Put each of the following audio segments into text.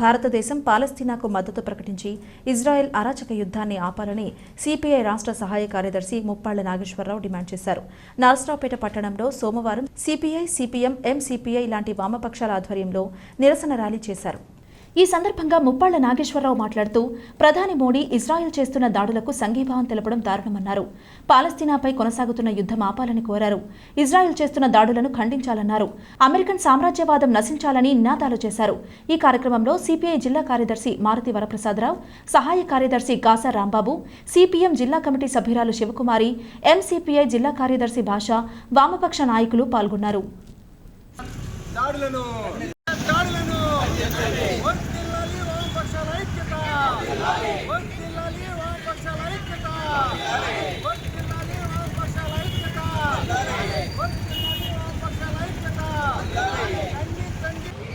భారతదేశం పాలస్తీనాకు మద్దతు ప్రకటించి ఇజ్రాయెల్ అరాచక యుద్ధాన్ని ఆపాలని సిపిఐ రాష్ట్ర సహాయ కార్యదర్శి ముప్పాళ్ళ నాగేశ్వరరావు డిమాండ్ చేశారు. నరసరావుపేట పట్టణంలో సోమవారం సిపిఐ సిపిఎం ఎంసిపిఐ లాంటి వామపక్షాల ఆధ్వర్యంలో నిరసన ర్యాలీ చేశారు. ఈ సందర్భంగా ముప్పాళ్ళ నాగేశ్వరరావు మాట్లాడుతూ ప్రధాని మోడీ ఇజ్రాయెల్ చేస్తున్న దాడులకు సంఘీభావం తెలపడం దారుణమన్నారు. పాలస్తీనాపై కొనసాగుతున్న యుద్ధం ఆపాలని కోరారు. ఇజ్రాయెల్ చేస్తున్న దాడులను ఖండించాలన్నారు. అమెరికన్ సామ్రాజ్యవాదం నశించాలని నినాదాలు చేశారు. ఈ కార్యక్రమంలో సిపిఐ జిల్లా కార్యదర్శి మారుతి వరప్రసాదరావు సహాయ కార్యదర్శి గాసా రాంబాబు సిపిఎం జిల్లా కమిటీ సభ్యురాలు శివకుమారి ఎంసిపిఐ జిల్లా కార్యదర్శి భాష వామపక్ష నాయకులు పాల్గొన్నారు.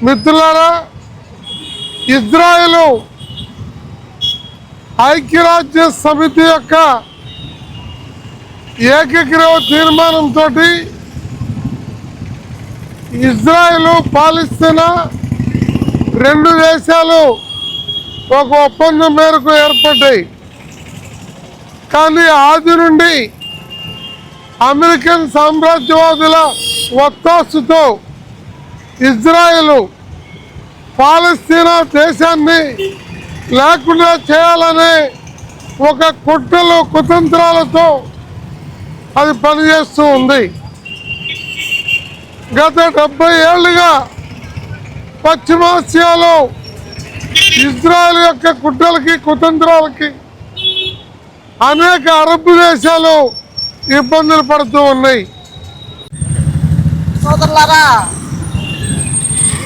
మిత్రులారా ఇజ్రాయెలు ఐక్యరాజ్య సమితి యొక్క ఏకగ్రీవ తీర్మానంతో ఇజ్రాయెల్ పాలిస్తీనా రెండు దేశాలు ఒక ఒప్పందం మేరకు ఏర్పడ్డాయి. కానీ ఆది నుండి అమెరికన్ సామ్రాజ్యవాదుల ఒత్తాసుతో ఇజ్రాయెల్ పాలస్తీనా దేశాన్ని లేకుండా చేయాలనే ఒక కుట్రలు కుతంత్రాలతో అది పనిచేస్తూ ఉంది. గత డెబ్బై ఏళ్ళుగా పశ్చిమాసియాలో ఇజ్రాయెల్ యొక్క కుట్రలకి కుతంత్రాలకి అనేక అరబ్ దేశాలు ఇబ్బందులు పడుతూ ఉన్నాయి. సోదరులారా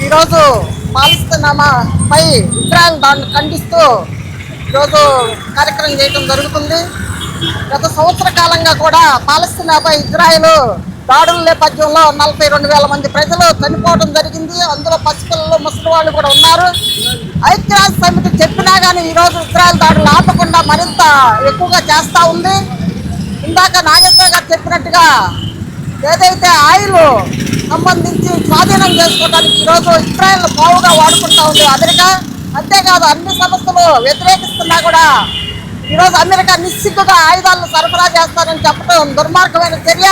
ఈరోజు పాలిస్తీనాపై ఇజ్రాయెల్ దాన్ని ఖండిస్తూ ఈరోజు కార్యక్రమం చేయడం జరుగుతుంది. గత సంవత్సర కాలంగా కూడా పాలస్తీనాపై ఇజ్రాయెల్ దాడుల నేపథ్యంలో నలభై రెండు వేల మంది ప్రజలు చనిపోవడం జరిగింది. అందులో పసిపిల్లలు ముసలి వాళ్ళు కూడా ఉన్నారు. ఐక్యరాజ్య సమితి చెప్పినా కానీ ఈరోజు ఇజ్రాయల్ దాడులు ఆపకుండా మరింత ఎక్కువగా చేస్తూ ఉంది. ఇందాక నాగేశ్వర గారు చెప్పినట్టుగా ఏదైతే ఆయిల్ సంబంధించి స్వాధీనం చేసుకోవడానికి ఈరోజు ఇజ్రాయల్ బావుగా వాడుకుంటా ఉంది అమెరికా అంతేకాదు అన్ని సంస్థలు వ్యతిరేకిస్తున్నా కూడా ఈరోజు అమెరికా నిశ్చితంగా ఆయుధాలను సరఫరా చేస్తారని చెప్పడం దుర్మార్గమైన చర్య.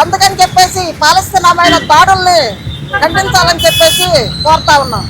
అందుకని చెప్పేసి పాలస్తీనామైన దాడుల్ని ఖండించాలని చెప్పేసి కోరుతా ఉన్నాం.